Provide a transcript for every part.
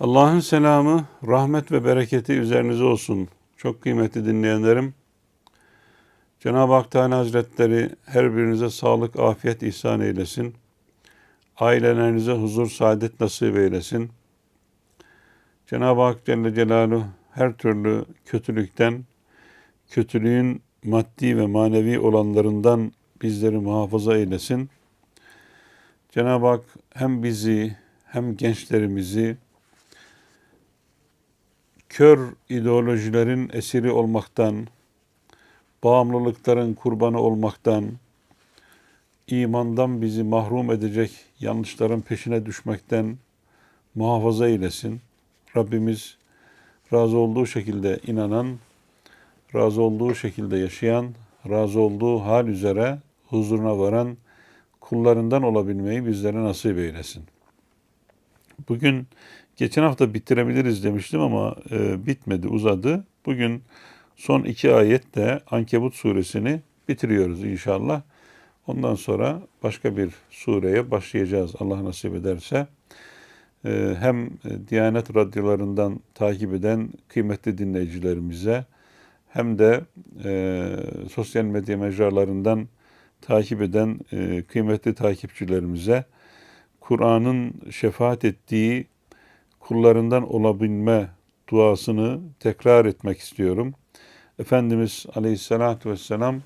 Allah'ın selamı, rahmet ve bereketi üzerinize olsun. Çok kıymetli dinleyenlerim. Cenab-ı Hak Teala Hazretleri her birinize sağlık, afiyet ihsan eylesin. Ailelerinize huzur, saadet nasip eylesin. Cenab-ı Hak Celle Celaluhu her türlü kötülükten, kötülüğün maddi ve manevi olanlarından bizleri muhafaza eylesin. Cenab-ı Hak hem bizi hem gençlerimizi kör ideolojilerin esiri olmaktan, bağımlılıkların kurbanı olmaktan, imandan bizi mahrum edecek yanlışların peşine düşmekten muhafaza eylesin. Rabbimiz razı olduğu şekilde inanan, razı olduğu şekilde yaşayan, razı olduğu hal üzere huzuruna varan kullarından olabilmeyi bizlere nasip eylesin. Bugün geçen hafta bitirebiliriz demiştim ama e, bitmedi, uzadı. Bugün son iki ayetle Ankebut suresini bitiriyoruz inşallah. Ondan sonra başka bir sureye başlayacağız Allah nasip ederse. E, hem Diyanet radyolarından takip eden kıymetli dinleyicilerimize hem de e, sosyal medya mecralarından takip eden e, kıymetli takipçilerimize Kur'an'ın şefaat ettiği kullarından olabilme duasını tekrar etmek istiyorum. Efendimiz Aleyhisselatü Vesselam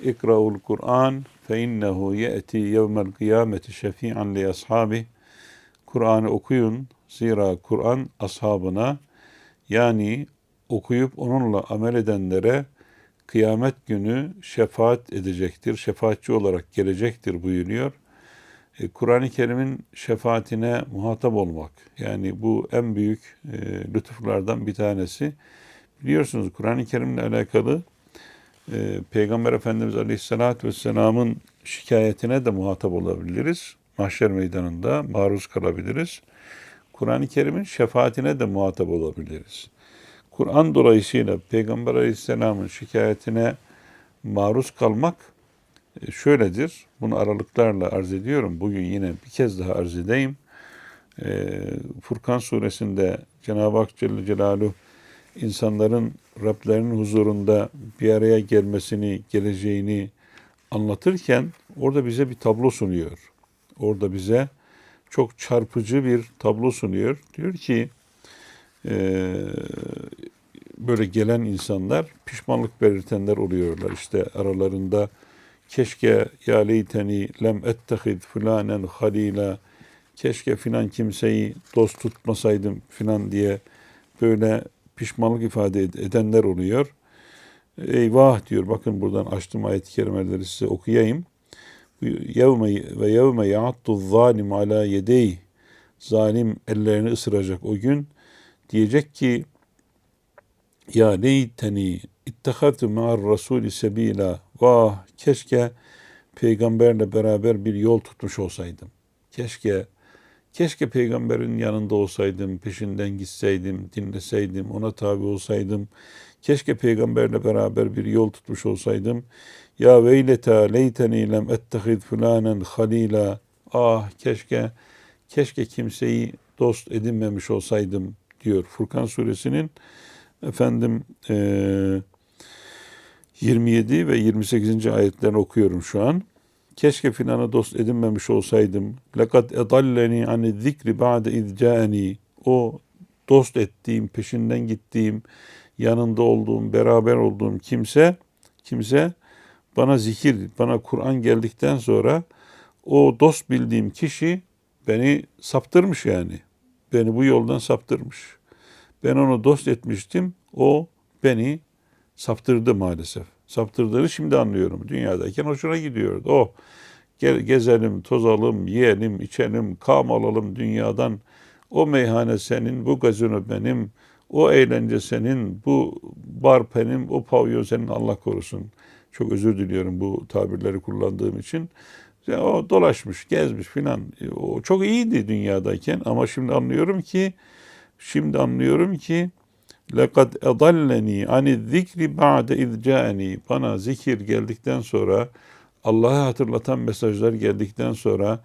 İkra'ul Kur'an fe innehu ye'ti yevmel kıyameti şefi'an li ashabi Kur'an'ı okuyun zira Kur'an ashabına yani okuyup onunla amel edenlere kıyamet günü şefaat edecektir, şefaatçi olarak gelecektir buyuruyor. E, Kur'an-ı Kerim'in şefaatine muhatap olmak. Yani bu en büyük e, lütuflardan bir tanesi. Biliyorsunuz Kur'an-ı Kerim'le alakalı e, Peygamber Efendimiz Aleyhisselatü Vesselam'ın şikayetine de muhatap olabiliriz. Mahşer meydanında maruz kalabiliriz. Kur'an-ı Kerim'in şefaatine de muhatap olabiliriz. Kur'an dolayısıyla Peygamber Aleyhisselam'ın şikayetine maruz kalmak şöyledir. Bunu aralıklarla arz ediyorum. Bugün yine bir kez daha arz edeyim. E, Furkan suresinde Cenab-ı Hak Celle Celaluhu insanların Rablerinin huzurunda bir araya gelmesini, geleceğini anlatırken orada bize bir tablo sunuyor. Orada bize çok çarpıcı bir tablo sunuyor. Diyor ki e, böyle gelen insanlar pişmanlık belirtenler oluyorlar. İşte aralarında keşke ya leyteni lem ettehid fulanen halila. Keşke filan kimseyi dost tutmasaydım filan diye böyle pişmanlık ifade edenler oluyor. Eyvah diyor. Bakın buradan açtım ayet-i kerimeleri size okuyayım. Yevme ve yevme ya'attu zalim ala yedey zalim ellerini ısıracak o gün. Diyecek ki ya leyteni ittehadtu ma'ar rasuli sebila vah keşke peygamberle beraber bir yol tutmuş olsaydım. Keşke keşke peygamberin yanında olsaydım, peşinden gitseydim, dinleseydim, ona tabi olsaydım. Keşke peygamberle beraber bir yol tutmuş olsaydım. Ya veyleta leyteni lem ettehid fulanen halila. Ah keşke keşke kimseyi dost edinmemiş olsaydım diyor Furkan suresinin efendim e, 27 ve 28. ayetlerini okuyorum şu an. Keşke filanı dost edinmemiş olsaydım. Lekad edalleni ani zikri ba'de izcani. O dost ettiğim, peşinden gittiğim, yanında olduğum, beraber olduğum kimse, kimse bana zikir, bana Kur'an geldikten sonra o dost bildiğim kişi beni saptırmış yani. Beni bu yoldan saptırmış. Ben onu dost etmiştim. O beni saptırdı maalesef. Saptırdığını şimdi anlıyorum. Dünyadayken hoşuna gidiyordu. O gel gezelim, tozalım, yiyelim, içelim, kam alalım dünyadan. O meyhane senin, bu gazino benim, o eğlence senin, bu bar benim, o pavyon senin Allah korusun. Çok özür diliyorum bu tabirleri kullandığım için. O dolaşmış, gezmiş filan. O çok iyiydi dünyadayken ama şimdi anlıyorum ki şimdi anlıyorum ki لَقَدْ اَضَلَّنِي عَنِ الذِّكْرِ بَعْدَ اِذْ Bana zikir geldikten sonra, Allah'ı hatırlatan mesajlar geldikten sonra,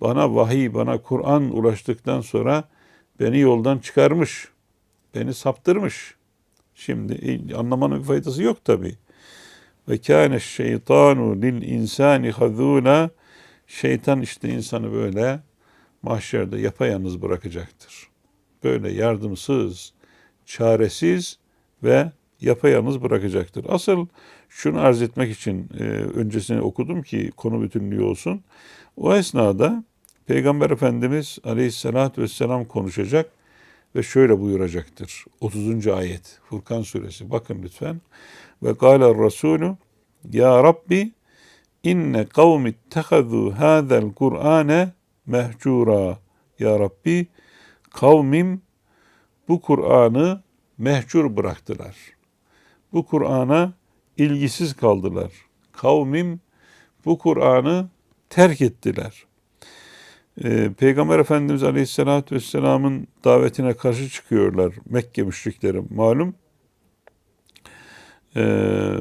bana vahiy, bana Kur'an ulaştıktan sonra Beni yoldan çıkarmış. Beni saptırmış. Şimdi e, anlamanın bir faydası yok tabi. Ve kâne şeytanu lil insani hazûna Şeytan işte insanı böyle mahşerde yapayalnız bırakacaktır. Böyle yardımsız, çaresiz ve yapayalnız bırakacaktır. Asıl şunu arz etmek için e, öncesini okudum ki konu bütünlüğü olsun. O esnada Peygamber Efendimiz Aleyhisselatü Vesselam konuşacak ve şöyle buyuracaktır. 30. ayet Furkan suresi bakın lütfen. Ve kâle Resulü Ya Rabbi inne kavmi ittehazu hâzel Kur'ane mehcura. Ya Rabbi kavmim bu Kur'an'ı mehcur bıraktılar. Bu Kur'an'a ilgisiz kaldılar. Kavmim bu Kur'an'ı terk ettiler. Ee, Peygamber Efendimiz Aleyhisselatü Vesselam'ın davetine karşı çıkıyorlar Mekke müşrikleri malum. Ee,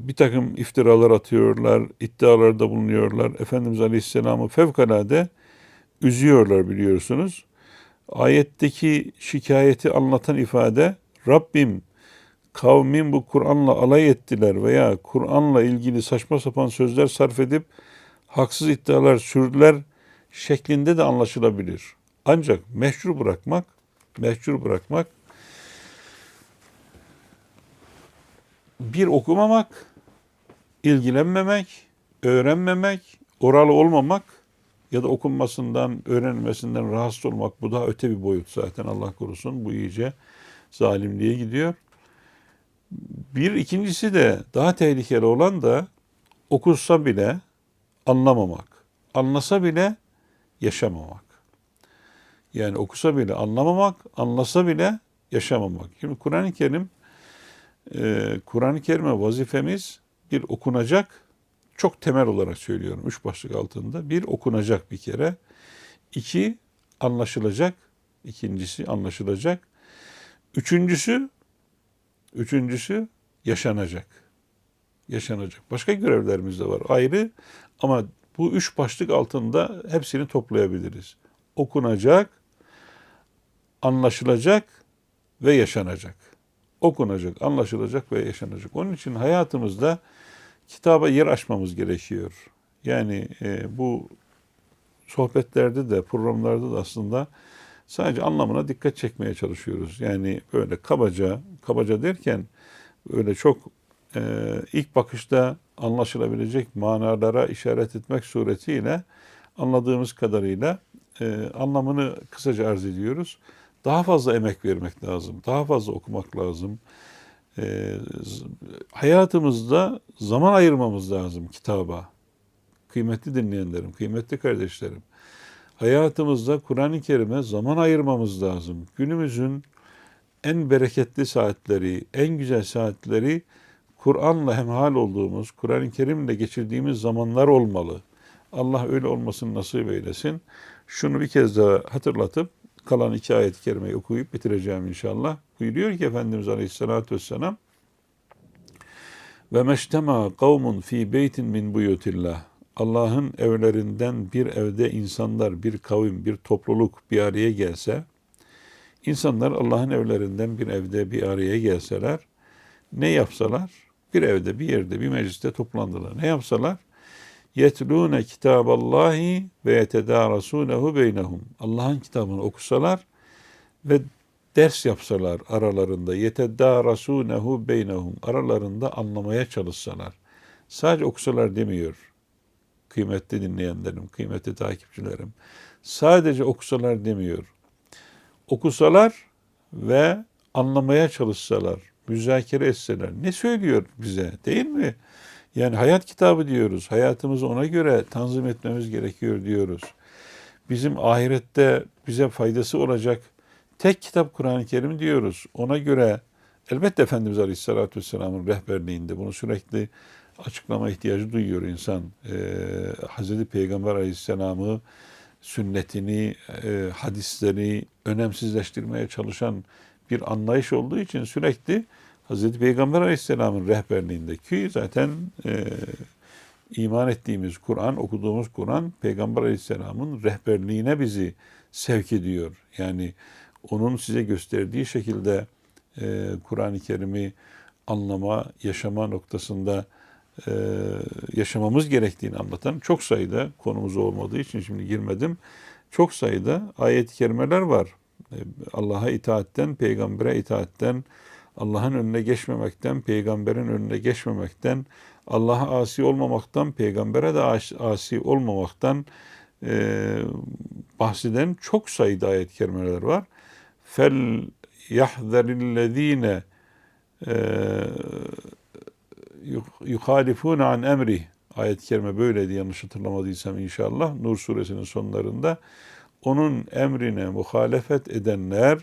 bir takım iftiralar atıyorlar, iddialarda bulunuyorlar. Efendimiz Aleyhisselam'ı fevkalade üzüyorlar biliyorsunuz. Ayetteki şikayeti anlatan ifade Rabbim kavmin bu Kur'an'la alay ettiler veya Kur'an'la ilgili saçma sapan sözler sarf edip haksız iddialar sürdüler şeklinde de anlaşılabilir. Ancak meşru bırakmak, meşru bırakmak bir okumamak, ilgilenmemek, öğrenmemek, oralı olmamak ya da okunmasından, öğrenilmesinden rahatsız olmak bu daha öte bir boyut zaten Allah korusun. Bu iyice zalimliğe gidiyor. Bir ikincisi de daha tehlikeli olan da okunsa bile anlamamak. Anlasa bile yaşamamak. Yani okusa bile anlamamak, anlasa bile yaşamamak. Şimdi Kur'an-ı Kerim e, Kur'an-ı Kerim'e vazifemiz bir okunacak, çok temel olarak söylüyorum üç başlık altında. Bir okunacak bir kere. iki anlaşılacak. ikincisi anlaşılacak. Üçüncüsü üçüncüsü yaşanacak. Yaşanacak. Başka görevlerimiz de var ayrı ama bu üç başlık altında hepsini toplayabiliriz. Okunacak, anlaşılacak ve yaşanacak. Okunacak, anlaşılacak ve yaşanacak. Onun için hayatımızda kitaba yer açmamız gerekiyor. Yani e, bu sohbetlerde de, programlarda da aslında sadece anlamına dikkat çekmeye çalışıyoruz. Yani böyle kabaca, kabaca derken öyle çok e, ilk bakışta anlaşılabilecek manalara işaret etmek suretiyle anladığımız kadarıyla e, anlamını kısaca arz ediyoruz. Daha fazla emek vermek lazım, daha fazla okumak lazım. E, hayatımızda zaman ayırmamız lazım kitaba. Kıymetli dinleyenlerim, kıymetli kardeşlerim. Hayatımızda Kur'an-ı Kerim'e zaman ayırmamız lazım. Günümüzün en bereketli saatleri, en güzel saatleri Kur'an'la hemhal olduğumuz, Kur'an-ı Kerim'le geçirdiğimiz zamanlar olmalı. Allah öyle olmasını nasip eylesin. Şunu bir kez daha hatırlatıp kalan iki ayet-i kerimeyi okuyup bitireceğim inşallah. Buyuruyor ki Efendimiz Aleyhisselatü Vesselam ve meştema kavmun fi beytin min buyutillah. Allah'ın evlerinden bir evde insanlar, bir kavim, bir topluluk bir araya gelse, insanlar Allah'ın evlerinden bir evde bir araya gelseler, ne yapsalar? Bir evde, bir yerde, bir mecliste toplandılar. Ne yapsalar? Yetlûne kitâballâhi ve yetedârasûnehu beynehum. Allah'ın kitabını okusalar ve ders yapsalar aralarında yetedârasûnehu beynehum. Aralarında anlamaya çalışsalar. Sadece okusalar demiyor. Kıymetli dinleyenlerim, kıymetli takipçilerim. Sadece okusalar demiyor. Okusalar ve anlamaya çalışsalar, müzakere etseler. Ne söylüyor bize değil mi? Yani hayat kitabı diyoruz. Hayatımızı ona göre tanzim etmemiz gerekiyor diyoruz. Bizim ahirette bize faydası olacak tek kitap Kur'an-ı Kerim diyoruz. Ona göre elbette Efendimiz Aleyhisselatü Vesselam'ın rehberliğinde bunu sürekli açıklama ihtiyacı duyuyor insan. Ee, Hazreti Peygamber Aleyhisselam'ı, sünnetini, e, hadisleri önemsizleştirmeye çalışan bir anlayış olduğu için sürekli Hazreti Peygamber Aleyhisselam'ın rehberliğindeki zaten e, iman ettiğimiz Kur'an, okuduğumuz Kur'an Peygamber Aleyhisselam'ın rehberliğine bizi sevk ediyor. Yani onun size gösterdiği şekilde e, Kur'an-ı Kerim'i anlama, yaşama noktasında e, yaşamamız gerektiğini anlatan çok sayıda konumuz olmadığı için şimdi girmedim. Çok sayıda ayet-i kerimeler var. E, Allah'a itaatten, peygambere itaatten, Allah'ın önüne geçmemekten, peygamberin önüne geçmemekten, Allah'a asi olmamaktan, peygambere de asi olmamaktan e, bahseden çok sayıda ayet-i kerimeler var. Fel yahzerillezine yuhalifune an emri ayet-i kerime böyleydi yanlış hatırlamadıysam inşallah Nur suresinin sonlarında onun emrine muhalefet edenler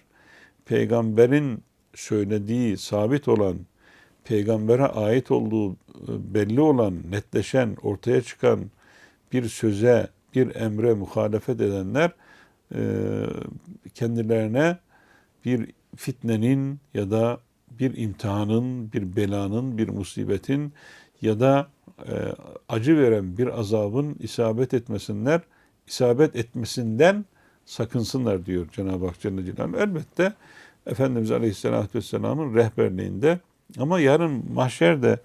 peygamberin söylediği sabit olan peygambere ait olduğu belli olan netleşen ortaya çıkan bir söze bir emre muhalefet edenler kendilerine bir fitnenin ya da bir imtihanın, bir belanın, bir musibetin ya da e, acı veren bir azabın isabet etmesinler, isabet etmesinden sakınsınlar diyor Cenab-ı Hak Celle Celaluhu. Elbette Efendimiz Aleyhisselatü Vesselam'ın rehberliğinde. Ama yarın mahşerde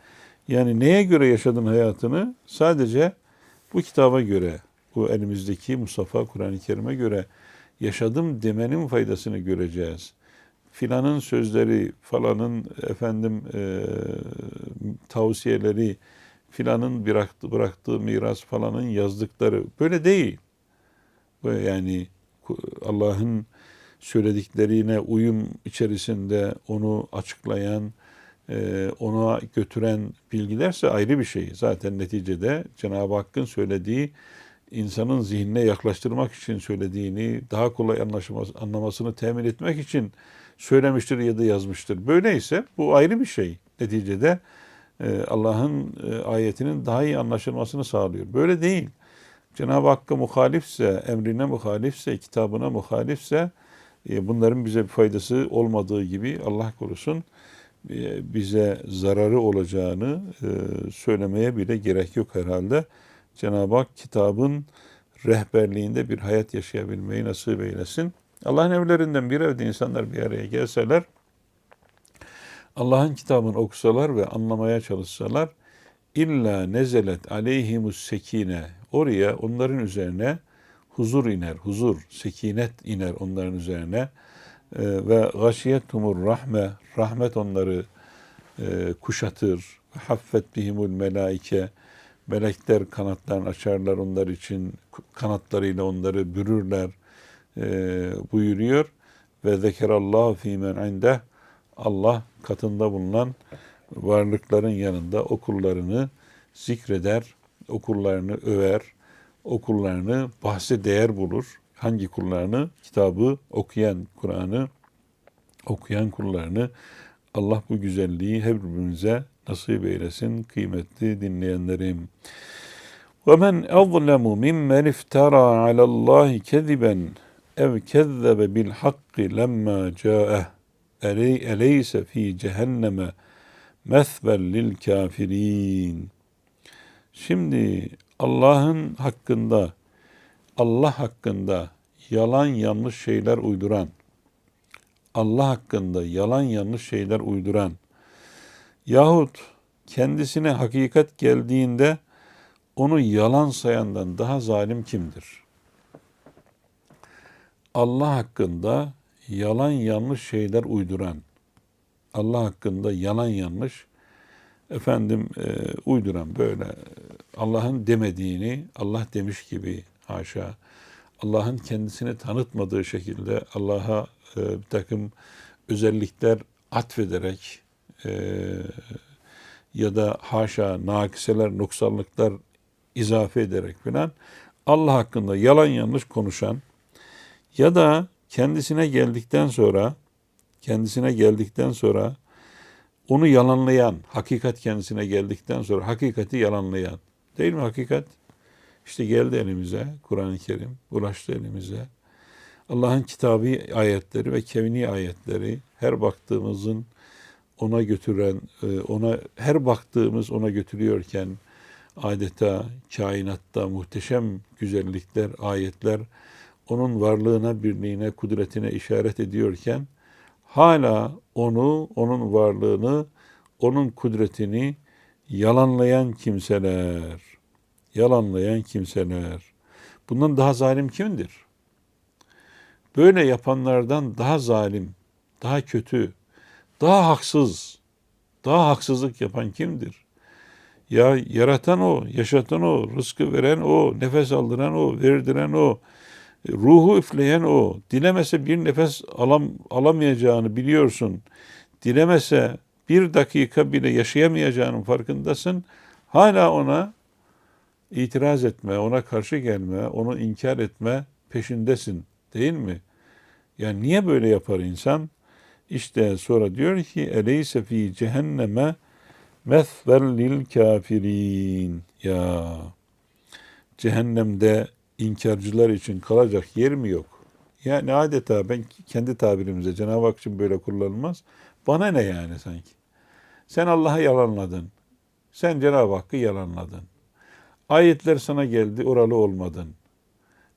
yani neye göre yaşadın hayatını? Sadece bu kitaba göre, bu elimizdeki Mustafa Kur'an-ı Kerim'e göre yaşadım demenin faydasını göreceğiz. Filanın sözleri, falanın efendim e, tavsiyeleri, filanın bıraktı, bıraktığı miras falanın yazdıkları böyle değil. Yani Allah'ın söylediklerine uyum içerisinde onu açıklayan, e, ona götüren bilgilerse ayrı bir şey. Zaten neticede Cenab-ı Hakk'ın söylediği insanın zihnine yaklaştırmak için söylediğini, daha kolay anlamasını temin etmek için söylemiştir ya da yazmıştır. Böyleyse bu ayrı bir şey. Neticede e, Allah'ın e, ayetinin daha iyi anlaşılmasını sağlıyor. Böyle değil. Cenab-ı Hakk'a muhalifse, emrine muhalifse, kitabına muhalifse bunların bize bir faydası olmadığı gibi Allah korusun bize zararı olacağını söylemeye bile gerek yok herhalde. Cenab-ı Hak kitabın rehberliğinde bir hayat yaşayabilmeyi nasip eylesin. Allah'ın evlerinden bir evde insanlar bir araya gelseler, Allah'ın kitabını okusalar ve anlamaya çalışsalar, illa nezelet aleyhimus sekine, oraya onların üzerine huzur iner, huzur, sekinet iner onların üzerine. E, ve gâşiyetumur rahme, rahmet onları e, kuşatır, haffet bihimul melaike, melekler kanatlarını açarlar onlar için, kanatlarıyla onları bürürler, e, buyuruyor. Ve zekerallahu fîmen inde Allah katında bulunan varlıkların yanında okullarını zikreder, okullarını över, okullarını bahse değer bulur. Hangi kullarını? Kitabı okuyan, Kur'an'ı okuyan kullarını Allah bu güzelliği hepimize nasip eylesin kıymetli dinleyenlerim. وَمَنْ أَظْلَمُ مِمَّنْ اِفْتَرَى عَلَى اللّٰهِ كَذِبًا ev kezzebe bil hakki lemma ca'eh eleyse fi cehenneme mesvel lil kafirin. Şimdi Allah'ın hakkında, Allah hakkında yalan yanlış şeyler uyduran, Allah hakkında yalan yanlış şeyler uyduran yahut kendisine hakikat geldiğinde onu yalan sayandan daha zalim kimdir? Allah hakkında yalan yanlış şeyler uyduran, Allah hakkında yalan yanlış efendim e, uyduran böyle Allah'ın demediğini Allah demiş gibi haşa. Allah'ın kendisini tanıtmadığı şekilde Allah'a e, bir takım özellikler atfederek e, ya da haşa nakiseler, noksanlıklar izafe ederek filan Allah hakkında yalan yanlış konuşan ya da kendisine geldikten sonra kendisine geldikten sonra onu yalanlayan, hakikat kendisine geldikten sonra hakikati yalanlayan. Değil mi hakikat? İşte geldi elimize Kur'an-ı Kerim, ulaştı elimize. Allah'ın kitabı ayetleri ve kevni ayetleri her baktığımızın ona götüren, e, ona her baktığımız ona götürüyorken adeta kainatta muhteşem güzellikler, ayetler, onun varlığına, birliğine, kudretine işaret ediyorken hala onu, onun varlığını, onun kudretini yalanlayan kimseler, yalanlayan kimseler. Bundan daha zalim kimdir? Böyle yapanlardan daha zalim, daha kötü, daha haksız, daha haksızlık yapan kimdir? Ya yaratan o, yaşatan o, rızkı veren o, nefes aldıran o, verdiren o, ruhu üfleyen o. Dilemese bir nefes alam, alamayacağını biliyorsun. Dilemese bir dakika bile yaşayamayacağının farkındasın. Hala ona itiraz etme, ona karşı gelme, onu inkar etme peşindesin. Değil mi? Yani niye böyle yapar insan? İşte sonra diyor ki eleyse fi cehenneme mesvel lil kafirin. Ya cehennemde inkarcılar için kalacak yer mi yok? Yani adeta ben kendi tabirimizde Cenab-ı Hak için böyle kullanılmaz. Bana ne yani sanki? Sen Allah'ı yalanladın. Sen Cenab-ı Hakk'ı yalanladın. Ayetler sana geldi, oralı olmadın.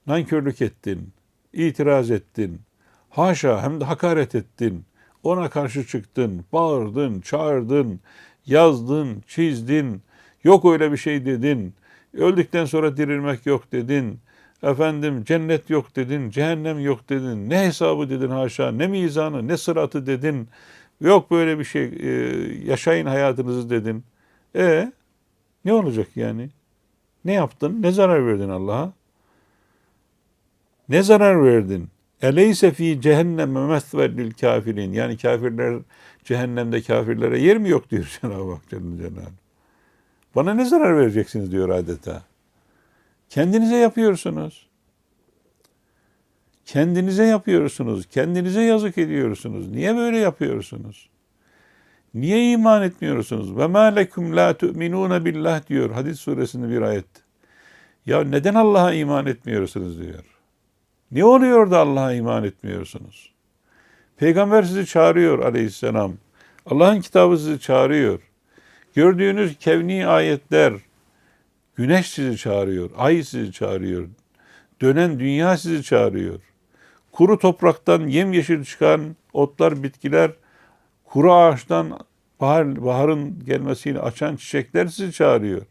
Nankörlük ettin, itiraz ettin. Haşa hem de hakaret ettin. Ona karşı çıktın, bağırdın, çağırdın, yazdın, çizdin. Yok öyle bir şey dedin. Öldükten sonra dirilmek yok dedin. Efendim cennet yok dedin, cehennem yok dedin. Ne hesabı dedin haşa, ne mizanı, ne sıratı dedin. Yok böyle bir şey, e, yaşayın hayatınızı dedin. E ne olacak yani? Ne yaptın? Ne zarar verdin Allah'a? Ne zarar verdin? Eleyse fi cehenneme mesvel lil kafirin. Yani kafirler cehennemde kafirlere yer mi yok diyor Cenab-ı Hak Celaluhu. Bana ne zarar vereceksiniz diyor adeta. Kendinize yapıyorsunuz. Kendinize yapıyorsunuz. Kendinize yazık ediyorsunuz. Niye böyle yapıyorsunuz? Niye iman etmiyorsunuz? Ve ma lekum la tu'minun billah diyor Hadis suresinde bir ayet. Ya neden Allah'a iman etmiyorsunuz diyor. Ne oluyor da Allah'a iman etmiyorsunuz? Peygamber sizi çağırıyor aleyhisselam. Allah'ın kitabı sizi çağırıyor. Gördüğünüz kevni ayetler, güneş sizi çağırıyor, ay sizi çağırıyor, dönen dünya sizi çağırıyor. Kuru topraktan yemyeşil çıkan otlar, bitkiler, kuru ağaçtan bahar, baharın gelmesiyle açan çiçekler sizi çağırıyor.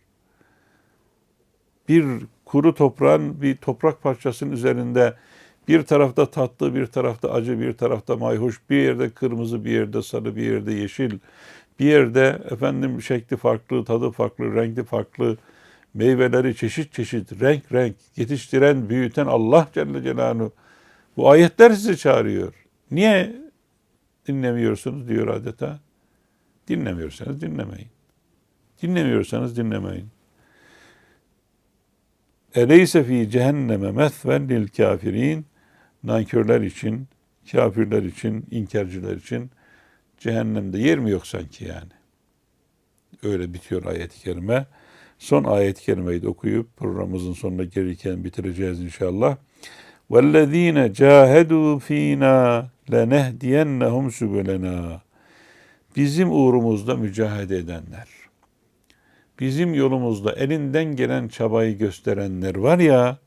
Bir kuru toprağın bir toprak parçasının üzerinde bir tarafta tatlı, bir tarafta acı, bir tarafta mayhoş, bir yerde kırmızı, bir yerde sarı, bir yerde yeşil, bir yerde efendim şekli farklı, tadı farklı, renkli farklı, meyveleri çeşit çeşit, renk renk yetiştiren, büyüten Allah Celle Celaluhu. Bu ayetler sizi çağırıyor. Niye dinlemiyorsunuz diyor adeta. Dinlemiyorsanız dinlemeyin. Dinlemiyorsanız dinlemeyin. Eleyse fi cehenneme mesven lil kafirin nankörler için, kafirler için, inkarcılar için cehennemde yer mi yok sanki yani? Öyle bitiyor ayet-i kerime Son ayet-i kerimeyi de okuyup programımızın sonuna gelirken bitireceğiz inşallah. وَالَّذ۪ينَ جَاهَدُوا ف۪ينَا لَنَهْدِيَنَّهُمْ سُبُلَنَا Bizim uğrumuzda mücahede edenler, bizim yolumuzda elinden gelen çabayı gösterenler var ya,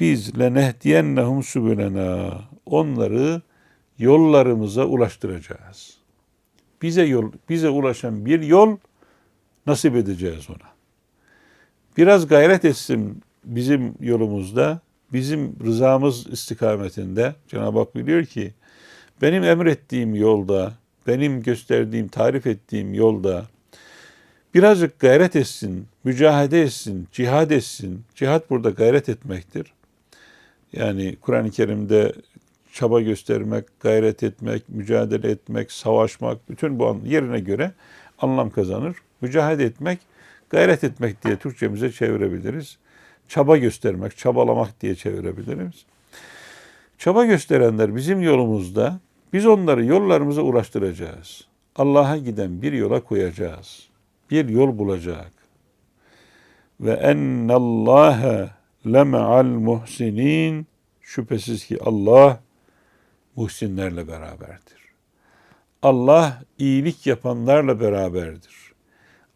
biz lenehdiyennehum sübülena onları yollarımıza ulaştıracağız. Bize yol bize ulaşan bir yol nasip edeceğiz ona. Biraz gayret etsin bizim yolumuzda, bizim rızamız istikametinde Cenab-ı Hak biliyor ki benim emrettiğim yolda, benim gösterdiğim, tarif ettiğim yolda birazcık gayret etsin, mücahede etsin, cihad etsin. Cihad burada gayret etmektir. Yani Kur'an-ı Kerim'de çaba göstermek, gayret etmek, mücadele etmek, savaşmak, bütün bu yerine göre anlam kazanır. Mücadele etmek, gayret etmek diye Türkçemize çevirebiliriz. Çaba göstermek, çabalamak diye çevirebiliriz. Çaba gösterenler bizim yolumuzda, biz onları yollarımıza ulaştıracağız. Allah'a giden bir yola koyacağız. Bir yol bulacak. Ve ennallâhe leme'al muhsinin şüphesiz ki Allah muhsinlerle beraberdir. Allah iyilik yapanlarla beraberdir.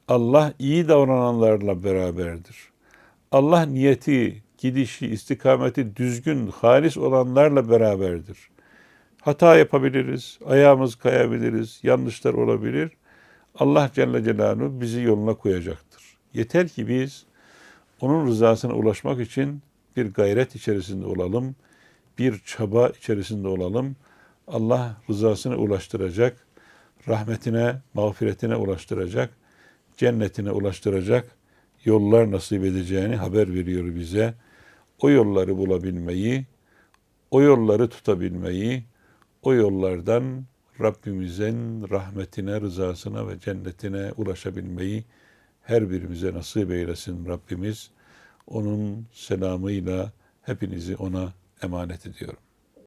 Allah iyi davrananlarla beraberdir. Allah niyeti gidişi, istikameti düzgün, halis olanlarla beraberdir. Hata yapabiliriz, ayağımız kayabiliriz, yanlışlar olabilir. Allah Celle Celaluhu bizi yoluna koyacaktır. Yeter ki biz onun rızasına ulaşmak için bir gayret içerisinde olalım, bir çaba içerisinde olalım. Allah rızasına ulaştıracak, rahmetine, mağfiretine ulaştıracak, cennetine ulaştıracak yollar nasip edeceğini haber veriyor bize. O yolları bulabilmeyi, o yolları tutabilmeyi, o yollardan Rabbimizin rahmetine, rızasına ve cennetine ulaşabilmeyi her birimize nasip eylesin Rabbimiz. Onun selamıyla hepinizi ona emanet ediyorum.